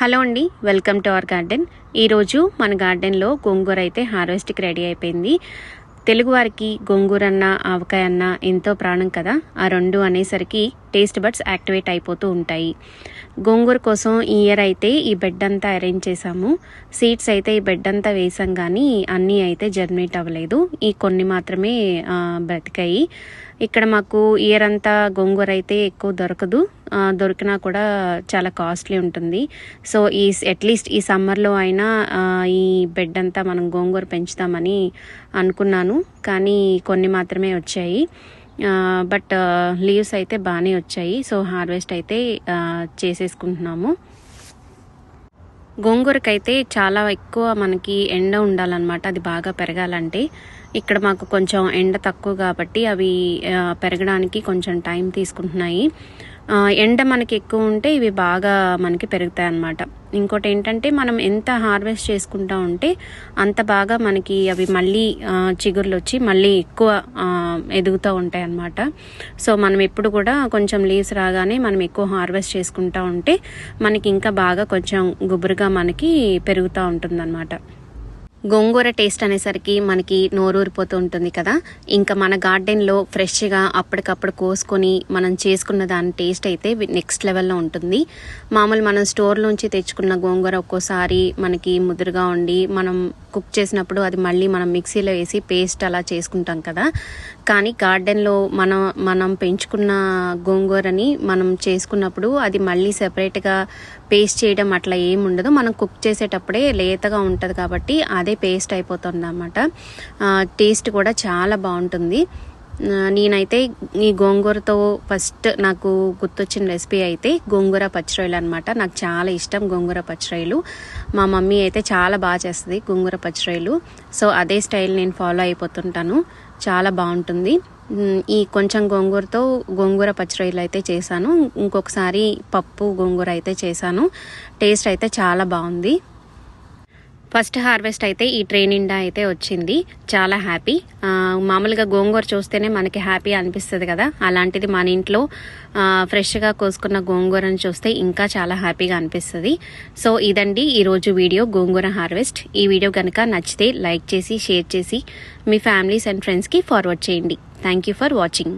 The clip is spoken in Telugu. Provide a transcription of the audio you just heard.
హలో అండి వెల్కమ్ టు అవర్ గార్డెన్. ఈరోజు మన గార్డెన్లో గోంగూర అయితే హార్వెస్ట్కి రెడీ అయిపోయింది. తెలుగువారికి గోంగూర అన్న ఆవకాయ అన్న ఎంతో ప్రాణం కదా. ఆ రెండు అనేసరికి టేస్ట్ బడ్స్ యాక్టివేట్ అయిపోతూ ఉంటాయి. గోంగూర కోసం ఈ ఇయర్ అయితే ఈ బెడ్ అంతా అరేంజ్ చేసాము సీడ్స్ అయితే ఈ బెడ్ అంతా వేసాం కానీ అన్నీ అయితే జర్మినేట్ అవ్వలేదు. ఈ కొన్ని మాత్రమే బ్రతికాయి. ఇక్కడ మాకు ఇయర్ అంతా గోంగూర అయితే ఎక్కువ దొరకదు. దొరికినా కూడా చాలా కాస్ట్లీ ఉంటుంది. సో ఈ అట్లీస్ట్ ఈ సమ్మర్లో అయినా ఈ బెడ్ అంతా మనం గోంగూర పెంచుతామని అనుకున్నాను. కానీ కొన్ని మాత్రమే వచ్చాయి. బట్ లీవ్స్ అయితే బాగానే వచ్చాయి. సో హార్వెస్ట్ అయితే చేసేసుకుంటున్నాము. గోంగూరకైతే చాలా ఎక్కువ మనకి ఎండ ఉండాలన్నమాట. అది బాగా పెరగాలంటే. ఇక్కడ మాకు కొంచెం ఎండ తక్కువ కాబట్టి అవి పెరగడానికి కొంచెం టైం తీసుకుంటున్నాయి. ఎండ మనకి ఎక్కువ ఉంటే ఇవి బాగా మనకి పెరుగుతాయి అన్నమాట. ఇంకోటి ఏంటంటే మనం ఎంత హార్వెస్ట్ చేసుకుంటా ఉంటే అంత బాగా మనకి అవి మళ్ళీ చిగుర్లు వచ్చి మళ్ళీ ఎక్కువ ఎదుగుతూ ఉంటాయి అన్నమాట. సో మనం ఎప్పుడు కూడా కొంచెం లీవ్స్ రాగానే మనం ఎక్కువ హార్వెస్ట్ చేసుకుంటా ఉంటే మనకి ఇంకా బాగా కొంచెం గుబురుగా మనకి పెరుగుతూ ఉంటుంది గోంగూర టేస్ట్ అనేసరికి మనకి నోరూరిపోతూ ఉంటుంది కదా. ఇంకా మన గార్డెన్లో ఫ్రెష్గా అప్పటికప్పుడు కోసుకొని మనం చేసుకున్న దాని టేస్ట్ అయితే నెక్స్ట్ లెవెల్లో ఉంటుంది. మామూలు మనం స్టోర్లోంచి తెచ్చుకున్న గోంగూర ఒక్కోసారి మనకి ముదురుగా ఉండి మనం కుక్ చేసినప్పుడు అది మళ్ళీ మనం మిక్సీలో వేసి పేస్ట్ అలా చేసుకుంటాం కదా. కానీ గార్డెన్లో మనం మనం పెంచుకున్న గోంగూరని మనం చేసుకున్నప్పుడు అది మళ్ళీ సెపరేట్గా పేస్ట్ చేయడం అట్లా ఏమి ఉండదు. మనం కుక్ చేసేటప్పుడే లేతగా ఉంటుంది కాబట్టి అదే పేస్ట్ అయిపోతుంది అన్నమాట టేస్ట్ కూడా చాలా బాగుంటుంది. నేనైతే ఈ గోంగూరతో ఫస్ట్ నాకు గుర్తొచ్చిన రెసిపీ అయితే గోంగూర పచ్చిరొయ్యలు అనమాట నాకు చాలా ఇష్టం గోంగూర పచ్చిరొయ్యలు. మా మమ్మీ అయితే చాలా బాగా చేస్తుంది గోంగూర పచ్చిరొయ్యలు. సో అదే స్టైల్ నేను ఫాలో అయిపోతుంటాను. చాలా బాగుంటుంది. ఈ కొంచెం గోంగూరతో గోంగూర పచ్చిరొయ్యలు అయితే చేశాను. ఇంకొకసారి పప్పు గోంగూర అయితే చేశాను. టేస్ట్ అయితే చాలా బాగుంది. ఫస్ట్ హార్వెస్ట్ అయితే ఈ ట్రే నిండా అయితే వచ్చింది. చాలా హ్యాపీ. మామూలుగా గోంగూర చూస్తేనే మనకి హ్యాపీ అనిపిస్తుంది కదా. అలాంటిది మన ఇంట్లో ఫ్రెష్గా కోసుకున్న గోంగూరను చూస్తే ఇంకా చాలా హ్యాపీగా అనిపిస్తుంది. సో ఇదండి ఈరోజు వీడియో గోంగూర హార్వెస్ట్. ఈ వీడియో కనుక నచ్చితే లైక్ చేసి షేర్ చేసి మీ ఫ్యామిలీస్ అండ్ ఫ్రెండ్స్కి ఫార్వర్డ్ చేయండి. Thank you for watching